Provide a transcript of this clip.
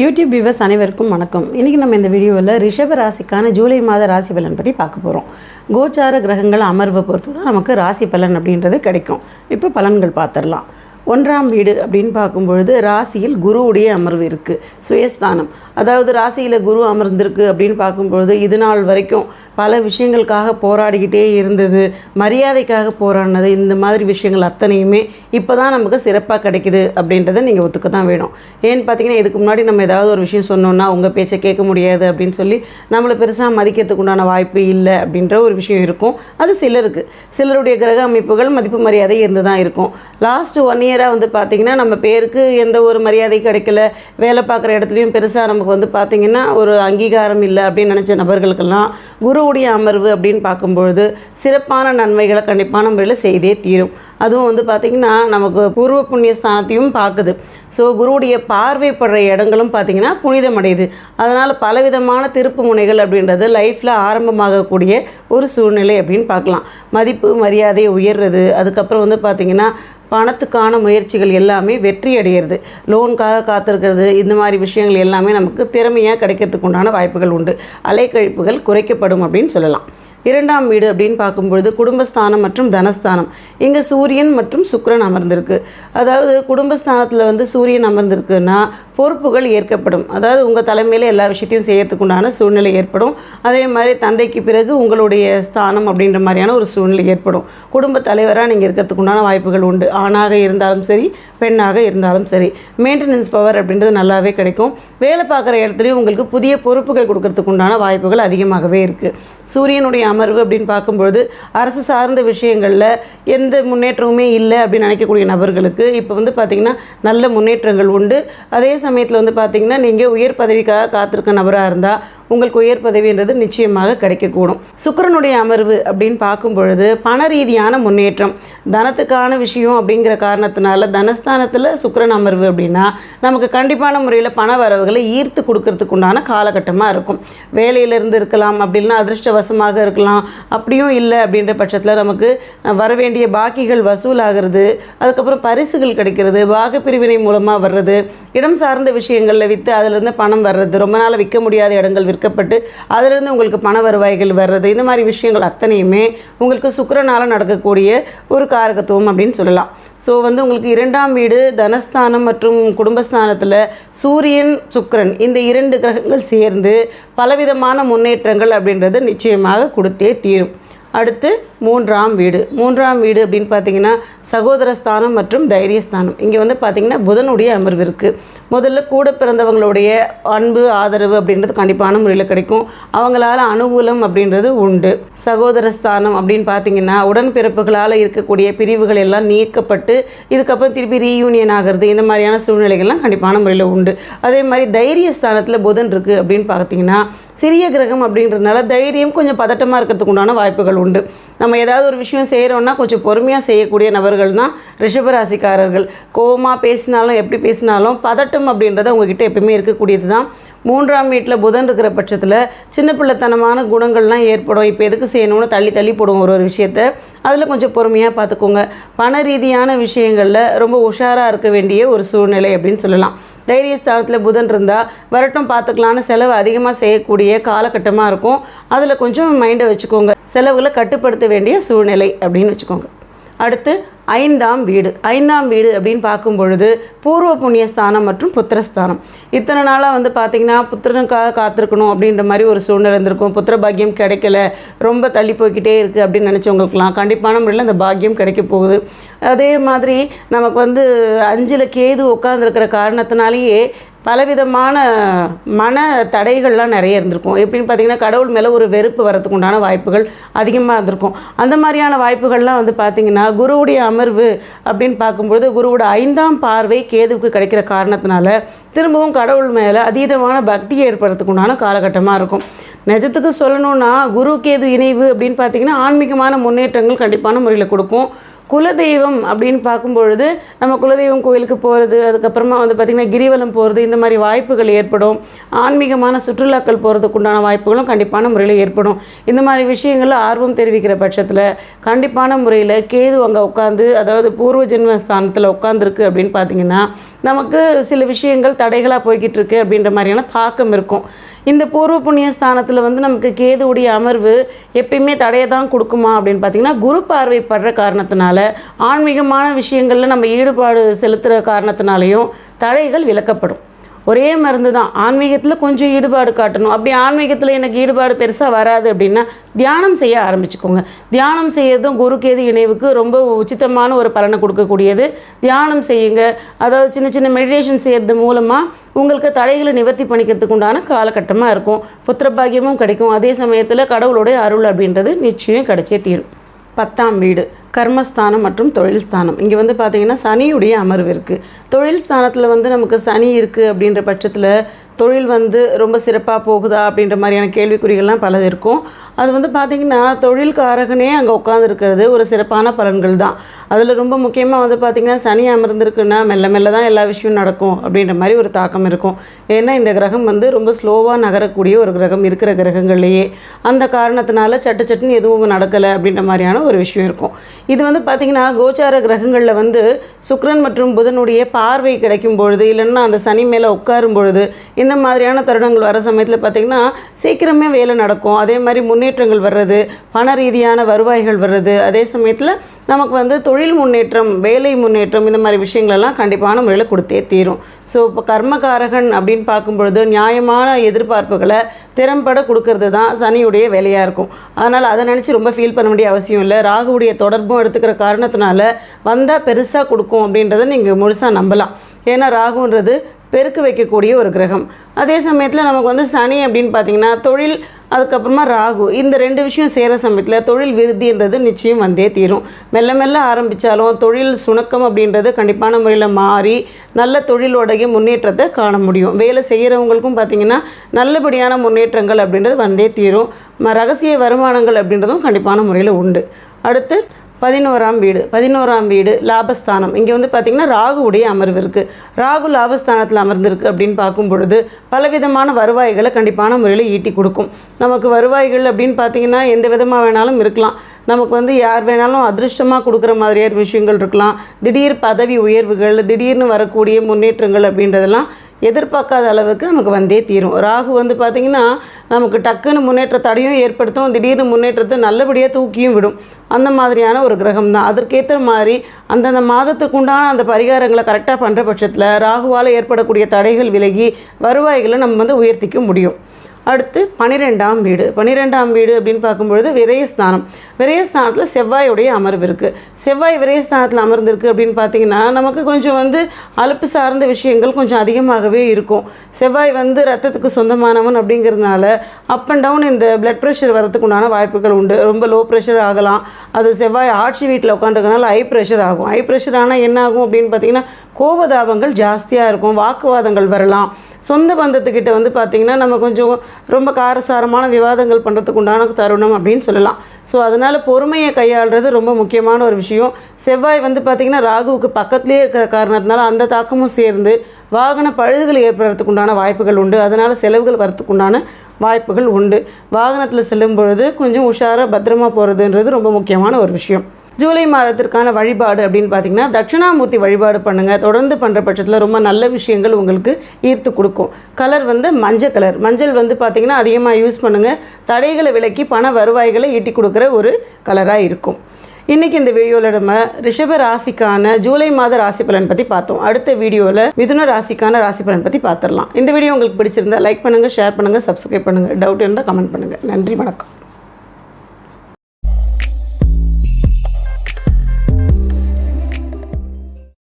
YouTube viewers அனைவருக்கும் வணக்கம். இன்றைக்கி நம்ம இந்த வீடியோவில் ரிஷப ராசிக்கான ஜூலை மாத ராசி பலன் பற்றி பார்க்க போகிறோம் கோச்சார கிரகங்கள் அமர்வை பொறுத்து தான் நமக்கு ராசி பலன் அப்படின்றது கிடைக்கும். இப்போ பலன்கள் பார்த்துடலாம். ஒன்றாம் வீடு அப்படின்னு பார்க்கும்பொழுது ராசியில் குருவுடைய அமர்வு இருக்குது சுயஸ்தானம். அதாவது ராசியில் குரு அமர்ந்திருக்கு அப்படின்னு பார்க்கும்பொழுது இது நாள் வரைக்கும் பல விஷயங்களுக்காக போராடிக்கிட்டே இருந்தது மரியாதைக்காக போராடினது இந்த மாதிரி விஷயங்கள் அத்தனையுமே இப்போ தான் நமக்கு சிறப்பாக கிடைக்குது அப்படின்றத நீங்கள் ஒத்துக்க தான் வேணும். ஏன்னு பார்த்தீங்கன்னா இதுக்கு முன்னாடி நம்ம ஏதாவது ஒரு விஷயம் சொன்னோன்னா உங்கள் பேச்சை கேட்க முடியாது அப்படின்னு சொல்லி நம்மளை பெருசாக மதிக்கிறதுக்கு உண்டான வாய்ப்பு இல்லை அப்படின்ற ஒரு விஷயம் இருக்கும். அது சிலருக்கு. சிலருடைய கிரக அமைப்புகள் மதிப்பு மரியாதை இருந்து தான் இருக்கும். லாஸ்ட் ஒன் இயர் சீனியராக வந்து பார்த்திங்கன்னா நம்ம பேருக்கு எந்த ஒரு மரியாதை கிடைக்கல. வேலை பார்க்குற இடத்துலையும் பெருசாக நமக்கு வந்து பார்த்திங்கன்னா ஒரு அங்கீகாரம் இல்லை அப்படின்னு நினச்ச நபர்களுக்கெல்லாம் குருவுடைய அமர்வு அப்படின்னு பார்க்கும்பொழுது சிறப்பான நன்மைகளை கண்டிப்பான முறையில் செய்தே தீரும். அதுவும் வந்து பார்த்திங்கன்னா நமக்கு பூர்வ புண்ணிய ஸ்தானத்தையும் பார்க்குது ஸோ குருவுடைய பார்வைப்படுற இடங்களும் பார்த்திங்கன்னா புனிதமடையுது. அதனால் பலவிதமான திருப்பு முனைகள் அப்படின்றது லைஃப்பில் ஆரம்பமாகக்கூடிய ஒரு சூழ்நிலை அப்படின்னு பார்க்கலாம். மதிப்பு மரியாதை உயர்றது அதுக்கப்புறம் வந்து பார்த்திங்கன்னா பணத்துக்கான முயற்சிகள் எல்லாமே வெற்றி அடையிறது லோனுக்காக காத்திருக்கிறது இந்த மாதிரி விஷயங்கள் எல்லாமே நமக்கு திறமையாக கிடைக்கிறதுக்கு உண்டான வாய்ப்புகள் உண்டு. அலைக்கழிப்புகள் குறைக்கப்படும் அப்படின்னு சொல்லலாம். இரண்டாம் வீடு அப்படின்னு பார்க்கும்பொழுது குடும்பஸ்தானம் மற்றும் தனஸ்தானம். இங்கே சூரியன் மற்றும் சுக்கிரன் அமர்ந்திருக்கு. அதாவது குடும்பஸ்தானத்தில் வந்து சூரியன் அமர்ந்திருக்குன்னா பொறுப்புகள் ஏற்கப்படும். அதாவது உங்கள் தலைமையில் எல்லா விஷயத்தையும் செய்யறதுக்குண்டான சூழ்நிலை ஏற்படும். அதே மாதிரி தந்தைக்கு பிறகு உங்களுடைய ஸ்தானம் அப்படின்ற மாதிரியான ஒரு சூழ்நிலை ஏற்படும். குடும்ப தலைவராக நீங்கள் இருக்கிறதுக்குண்டான வாய்ப்புகள் உண்டு. ஆணாக இருந்தாலும் சரி பெண்ணாக இருந்தாலும் சரி. மெயின்டெனன்ஸ் பவர் அப்படின்றது நல்லாவே கிடைக்கும். வேலை பார்க்குற இடத்துலையும் உங்களுக்கு புதிய பொறுப்புகள் கொடுக்கறதுக்குண்டான வாய்ப்புகள் அதிகமாகவே இருக்குது சூரியனுடைய அமர்வு அப்படின்னு பார்க்கும்பொழுது அரசு சார்ந்த விஷயங்களில் எந்த முன்னேற்றமுமே இல்லை அப்படின்னு நினைக்கக்கூடிய நபர்களுக்கு இப்போ வந்து பார்த்திங்கன்னா நல்ல முன்னேற்றங்கள் உண்டு. அதே சமயத்தில் வந்து பார்த்திங்கன்னா நீங்கள் உயர் பதவிக்காக காத்திருக்க நபராக இருந்தால் உங்களுக்கு உயர் பதவின்றது நிச்சயமாக கிடைக்கக்கூடும். சுக்கரனுடைய அமர்வு அப்படின்னு பார்க்கும் பொழுது பண ரீதியான முன்னேற்றம். தனத்துக்கான விஷயம் அப்படிங்கிற காரணத்தினால தனஸ்தானத்தில் சுக்கரன் அமர்வு அப்படின்னா நமக்கு கண்டிப்பான முறையில் பண வரவுகளை ஈர்த்து கொடுக்கறதுக்கு உண்டான காலகட்டமாக இருக்கும். வேலையிலிருந்து இருக்கலாம் அப்படின்னா அதிர்ஷ்டவசமாக இருக்கலாம். அப்படியும் இல்லை அப்படின்ற பட்சத்தில் நமக்கு வர வேண்டிய பாக்கிகள் வசூலாகிறது. அதுக்கப்புறம் பரிசுகள் கிடைக்கிறது பாகப்பிரிவினை மூலமாக வர்றது. இடம் சார்ந்த விஷயங்களில் விற்று அதிலிருந்து பணம் வர்றது. ரொம்ப நாள் விற்க முடியாத இடங்கள் விற்கப்பட்டு அதிலிருந்து உங்களுக்கு பண வருவாய்கள் வர்றது இந்த மாதிரி விஷயங்கள் அத்தனையுமே உங்களுக்கு சுக்கரனால் நடக்கக்கூடிய ஒரு காரகத்துவம் அப்படின்னு சொல்லலாம். ஸோ வந்து உங்களுக்கு இரண்டாம் வீடு தனஸ்தானம் மற்றும் குடும்பஸ்தானத்தில் சூரியன் சுக்கிரன் இந்த இரண்டு கிரகங்கள் சேர்ந்து பலவிதமான முன்னேற்றங்கள் அப்படின்றது நிச்சயமாக கொடுத்தே தீரும். அடுத்து மூன்றாம் வீடு. மூன்றாம் வீடு அப்படின்னு பார்த்தீங்கன்னா சகோதரஸ்தானம் மற்றும் தைரியஸ்தானம். இங்கே வந்து பார்த்தீங்கன்னா புதனுடைய அமர்வு இருக்குது முதல்ல கூட பிறந்தவங்களுடைய அன்பு ஆதரவு அப்படின்றது கண்டிப்பான முறையில் கிடைக்கும். அவங்களால அனுகூலம் அப்படின்றது உண்டு. சகோதரஸ்தானம் அப்படின்னு பார்த்தீங்கன்னா உடன்பிறப்புகளால் இருக்கக்கூடிய பிரிவுகள் எல்லாம் நீக்கப்பட்டு இதுக்கப்புறம் திருப்பி ரீயூனியன் ஆகிறது இந்த மாதிரியான சூழ்நிலைகள்லாம் கண்டிப்பான முறையில் உண்டு. அதே மாதிரி தைரியஸ்தானத்தில் புதன் இருக்குது அப்படின்னு பார்த்தீங்கன்னா சிறிய கிரகம் அப்படின்றதுனால தைரியம் கொஞ்சம் பதட்டமாக இருக்கிறதுக்கு உண்டான வாய்ப்புகள் உண்டு. நம்ம ஏதாவது ஒரு விஷயம் செய்கிறோன்னா கொஞ்சம் பொறுமையாக செய்யக்கூடிய நபர்கள் தான் ரிஷபராசிக்காரர்கள். கோபமாக பேசினாலும் எப்படி பேசினாலும் பதட்டம் அப்படின்றது உங்ககிட்ட எப்பயுமே இருக்கக்கூடியது தான் மூன்றாம் வீட்டில் புதன் இருக்கிற பட்சத்தில் சின்ன பிள்ளைத்தனமான குணங்கள்லாம் ஏற்படும். இப்போ எதுக்கு செய்யணும்னு தள்ளி தள்ளி போடுவோம் ஒரு ஒரு விஷயத்த. அதில் கொஞ்சம் பொறுமையாக பார்த்துக்கோங்க பண ரீதியான விஷயங்களில் ரொம்ப உஷாராக இருக்க வேண்டிய ஒரு சூழ்நிலை அப்படின்னு சொல்லலாம். தைரிய ஸ்தானத்தில் புதன் இருந்தால் வரட்டும் பார்த்துக்கலான்னு செலவு அதிகமாக செய்யக்கூடிய காலகட்டமாக இருக்கும். அதில் கொஞ்சம் மைண்டை வச்சுக்கோங்க. செலவுகளை கட்டுப்படுத்த வேண்டிய சூழ்நிலை அப்படின்னு வச்சுக்கோங்க. அடுத்து ஐந்தாம் வீடு. ஐந்தாம் வீடு அப்படின்னு பார்க்கும் பொழுது பூர்வ புண்ணியஸ்தானம் மற்றும் புத்திரஸ்தானம். இத்தனை நாளாக வந்து பார்த்திங்கன்னா புத்திரனுக்காக காத்திருக்கணும் அப்படின்ற மாதிரி ஒரு சூழ்நிலை இருந்திருக்கும். புத்திர பாக்கியம் கிடைக்கல. ரொம்ப தள்ளி போய்கிட்டே இருக்குது அப்படின்னு நினச்சவங்களுக்குலாம் கண்டிப்பான முறையில் அந்த பாக்கியம் கிடைக்க போகுது. அதே மாதிரி நமக்கு வந்து அஞ்சில் கேது உட்காந்துருக்கிற காரணத்தினாலேயே பலவிதமான மன தடைகள்லாம் நிறைய இருந்திருக்கும். எப்படின்னு பார்த்தீங்கன்னா கடவுள் மேலே ஒரு வெறுப்பு வரத்துக்கு உண்டான வாய்ப்புகள் அதிகமாக இருந்திருக்கும். அந்த மாதிரியான வாய்ப்புகள்லாம் வந்து பார்த்திங்கன்னா குருவுடைய அமர்வு அப்படின்னு பார்க்கும்பொழுது குருவோட ஐந்தாம் பார்வை கேதுவுக்கு கிடைக்கிற காரணத்தினால திரும்பவும் கடவுள் மேலே அதீதமான பக்தியை ஏற்படுறதுக்கு உண்டான காலகட்டமாக இருக்கும். நிஜத்துக்கு சொல்லணும்னா குரு கேது இணைவு அப்படின்னு பார்த்தீங்கன்னா ஆன்மீகமான முன்னேற்றங்கள் கண்டிப்பான முறையில் கொடுக்கும். குலதெய்வம் அப்படின்னு பார்க்கும்பொழுது நம்ம குலதெய்வம் கோயிலுக்கு போகிறது அதுக்கப்புறமா வந்து பார்த்திங்கன்னா கிரிவலம் போகிறது இந்த மாதிரி வாய்ப்புகள் ஏற்படும். ஆன்மீகமான சுற்றுலாக்கள் போகிறதுக்கு உண்டான வாய்ப்புகளும் கண்டிப்பான முறையில் ஏற்படும். இந்த மாதிரி விஷயங்களில் ஆர்வம் தெரிவிக்கிற பட்சத்தில் கண்டிப்பான முறையில் கேது அங்கே உட்காந்து அதாவது பூர்வ ஜென்ம ஸ்தானத்தில் உட்காந்துருக்கு அப்படின்னு பார்த்தீங்கன்னா நமக்கு சில விஷயங்கள் தடைகளாக போய்கிட்டு இருக்கு அப்படின்ற மாதிரியான தாக்கம் இருக்கும். இந்த பூர்வ புண்ணிய ஸ்தானத்தில் வந்து நமக்கு கேதுவுடைய அமர்வு எப்பயுமே தடையை தான் கொடுக்குமா அப்படின்னு பார்த்தீங்கன்னா குரு பார்வை படுற காரணத்தினால ஆன்மீகமான விஷயங்களில் நம்ம ஈடுபாடு செலுத்துகிற காரணத்தினாலையும் தடைகள் விலக்கப்படும். ஒரே மருந்து தான் ஆன்மீகத்தில் கொஞ்சம் ஈடுபாடு காட்டணும். அப்படி ஆன்மீகத்தில் எனக்கு ஈடுபாடு பெருசாக வராது அப்படின்னா தியானம் செய்ய ஆரம்பிச்சுக்கோங்க. தியானம் செய்யறதும் குருகேது இணைவுக்கு ரொம்ப உச்சிதமான ஒரு பலனை கொடுக்கக்கூடியது. தியானம் செய்யுங்க. அதாவது சின்ன சின்ன மெடிடேஷன் செய்கிறது மூலமாக உங்களுக்கு தடைகளை நிவர்த்தி பண்ணிக்கிறதுக்கு உண்டான காலகட்டமாக இருக்கும். புத்திரபாகியமும் கிடைக்கும். அதே சமயத்தில் கடவுளுடைய அருள் அப்படின்றது நிச்சயம் கிடைச்சே தீரும். பத்தாம் வீடு. கர்மஸ்தானம் மற்றும் தொழில் ஸ்தானம் இங்கே வந்து பார்த்திங்கன்னா சனியுடைய அமர்வு இருக்குது தொழில் ஸ்தானத்தில் வந்து நமக்கு சனி இருக்குது அப்படின்ற பட்சத்தில் தொழில் வந்து ரொம்ப சிறப்பாக போகுதா அப்படின்ற மாதிரியான கேள்விக்குறிகள்லாம் பல இருக்கும். அது வந்து பார்த்திங்கன்னா தொழில்காரகனே அங்கே உட்காந்துருக்கிறது ஒரு சிறப்பான பலன்கள் தான். அதில் ரொம்ப முக்கியமாக வந்து பார்த்திங்கன்னா சனி அமர்ந்திருக்குன்னா மெல்ல மெல்ல தான் எல்லா விஷயம் நடக்கும் அப்படின்ற மாதிரி ஒரு தாக்கம் இருக்கும். ஏன்னா இந்த கிரகம் வந்து ரொம்ப ஸ்லோவாக நகரக்கூடிய ஒரு கிரகம் இருக்கிற கிரகங்கள்லேயே. அந்த காரணத்தினால சட்டு சட்டுன்னு எதுவும் நடக்கலை அப்படின்ற மாதிரியான ஒரு விஷயம் இருக்கும். இது வந்து பார்த்திங்கன்னா கோச்சார கிரகங்களில் வந்து சுக்ரன் மற்றும் புதனுடைய பார்வை கிடைக்கும் பொழுது இல்லைன்னா அந்த சனி மேலே உட்காரும் பொழுது இந்த மாதிரியான தருணங்கள் வர சமயத்தில் பார்த்திங்கன்னா சீக்கிரமே வேலை நடக்கும். அதே மாதிரி முன்னேற்றங்கள் வர்றது பண ரீதியான வருவாய்கள் வர்றது அதே சமயத்தில் நமக்கு வந்து தொழில் முன்னேற்றம் வேலை முன்னேற்றம் இந்த மாதிரி விஷயங்களெல்லாம் கண்டிப்பான முறையில் கொடுத்தே தீரும். ஸோ இப்போ கர்மகாரகன் அப்படின்னு பார்க்கும்பொழுது நியாயமான எதிர்பார்ப்புகளை திறம்பட கொடுக்கறது தான் சனியுடைய வேலையாக இருக்கும். அதனால் அதை நினச்சி ரொம்ப ஃபீல் பண்ண வேண்டிய அவசியம் இல்லை. ராகுவுடைய தொடர்பும் எடுத்துக்கிற காரணத்தினால வந்தால் பெருசாக கொடுக்கும் அப்படின்றத நீங்கள் முழுசாக நம்பலாம். ஏன்னா ராகுன்றது பெருக்கு வைக்கக்கூடிய ஒரு கிரகம். அதே சமயத்தில் நமக்கு வந்து சனி அப்படின்னு பார்த்தீங்கன்னா தொழில் அதுக்கப்புறமா ராகு. இந்த ரெண்டு விஷயம் சேர சமயத்தில் தொழில் விருத்தின்றது நிச்சயம் வந்தே தீரும். மெல்ல மெல்ல ஆரம்பித்தாலும் தொழில் சுணக்கம் அப்படின்றது கண்டிப்பான முறையில் மாறி நல்ல தொழிலோடைய முன்னேற்றத்தை காண முடியும். வேலை செய்கிறவங்களுக்கும் பார்த்திங்கன்னா நல்லபடியான முன்னேற்றங்கள் அப்படின்றது வந்தே தீரும். ரகசிய வருமானங்கள் அப்படின்றதும் கண்டிப்பான முறையில் உண்டு. அடுத்து பதினோராம் வீடு பதினோராம் வீடு லாபஸ்தானம். இங்கே வந்து பார்த்திங்கன்னா ராகுவுடைய அமர்வு இருக்குது ராகு லாபஸ்தானத்தில் அமர்ந்திருக்கு அப்படின்னு பார்க்கும் பொழுது பலவிதமான வருவாய்களை கண்டிப்பான முறையில் ஈட்டி கொடுக்கும். நமக்கு வருவாய்கள் அப்படின்னு பார்த்தீங்கன்னா எந்த விதமாக வேணாலும் இருக்கலாம். நமக்கு வந்து யார் வேணாலும் அதிர்ஷ்டமாக கொடுக்குற மாதிரியான விஷயங்கள் இருக்கலாம். திடீர் பதவி உயர்வுகள் திடீர்னு வரக்கூடிய முன்னேற்றங்கள் அப்படின்றதெல்லாம் எதிர்பார்க்காத அளவுக்கு நமக்கு வந்தே தீரும். ராகு வந்து பார்த்திங்கன்னா நமக்கு டக்குன்னு முன்னேற்ற தடையும் ஏற்படுத்தும். திடீர்னு முன்னேற்றத்தை நல்லபடியாக தூக்கியும் விடும். அந்த மாதிரியான ஒரு கிரகம் தான் அதற்கேற்ற மாதிரி அந்தந்த மாதத்துக்கு உண்டான அந்த பரிகாரங்களை கரெக்டாக பண்ணுற பட்சத்தில் ராகுவால் ஏற்படக்கூடிய தடைகள் விலகி வருவாய்களை நம்ம வந்து உயர்த்திக்க முடியும். அடுத்து பனிரெண்டாம் வீடு. பன்னிரெண்டாம் வீடு அப்படின்னு பார்க்கும்பொழுது விரயஸ்தானம். விரயஸ்தானத்தில் செவ்வாயுடைய அமர்வு இருக்குது செவ்வாய் விரயஸ்தானத்தில் அமர்ந்திருக்கு அப்படின்னு பார்த்தீங்கன்னா நமக்கு கொஞ்சம் வந்து அலுப்பு சார்ந்த விஷயங்கள் கொஞ்சம் அதிகமாகவே இருக்கும். செவ்வாய் வந்து ரத்தத்துக்கு சொந்தமானவன் அப்படிங்கிறதுனால அப் அண்ட் டவுன் இந்த பிளட் ப்ரெஷர் வரதுக்கு உண்டான வாய்ப்புகள் உண்டு. ரொம்ப லோ ப்ரெஷர் ஆகலாம். அது செவ்வாய் ஆட்சி வீட்டில் உட்காந்துருக்கனால ஹை ப்ரெஷர் ஆகும். ஹை ப்ரெஷர் ஆனால் என்ன ஆகும் அப்படின்னு பார்த்தீங்கன்னா கோபதாபங்கள் ஜாஸ்தியாக இருக்கும் வாக்குவாதங்கள் வரலாம். சொந்த பந்தத்துக்கிட்ட வந்து பார்த்திங்கன்னா நம்ம கொஞ்சம் ரொம்ப காரசாரமான விவாதங்கள் பண்ணுறதுக்கு உண்டான தருணம் அப்படின்னு சொல்லலாம். ஸோ அதனால் பொறுமையை கையாளுறது ரொம்ப முக்கியமான ஒரு விஷயம். செவ்வாய் வந்து பார்த்திங்கன்னா ராகுவுக்கு பக்கத்துலேயே இருக்கிற காரணத்தினால அந்த தாக்கமும் சேர்ந்து வாகன பழுதுகள் ஏற்படுறதுக்கு உண்டான வாய்ப்புகள் உண்டு. அதனால் செலவுகள் வரத்துக்கு உண்டான வாய்ப்புகள் உண்டு. வாகனத்தில் செல்லும் பொழுது கொஞ்சம் உஷாராக பத்திரமா போகிறதுன்றது ரொம்ப முக்கியமான ஒரு விஷயம். ஜூலை மாதத்திற்கான வழிபாடு அப்படின்னு பார்த்தீங்கன்னா தட்சிணாமூர்த்தி வழிபாடு பண்ணுங்கள் தொடர்ந்து பண்ணுற பட்சத்தில் ரொம்ப நல்ல விஷயங்கள் உங்களுக்கு ஈர்த்து கொடுக்கும். கலர் வந்து மஞ்சள் கலர். மஞ்சள் வந்து பார்த்தீங்கன்னா அதிகமாக யூஸ் பண்ணுங்கள் தடைகளை விலக்கி பண வருவாய்களை ஈட்டி கொடுக்குற ஒரு கலராக இருக்கும். இன்றைக்கி இந்த வீடியோவில் நம்ம ரிஷப ராசிக்கான ஜூலை மாத ராசி பலன் பற்றி பார்த்தோம். அடுத்த வீடியோவில் மிதுன ராசிக்கான ராசி பலன் பற்றி பார்த்துடலாம் இந்த வீடியோ உங்களுக்கு பிடிச்சிருந்தா லைக் பண்ணுங்கள் ஷேர் பண்ணுங்கள் சப்ஸ்கிரைப் பண்ணுங்கள் டவுட் இருந்தால் கமெண்ட் பண்ணுங்கள் நன்றி வணக்கம்.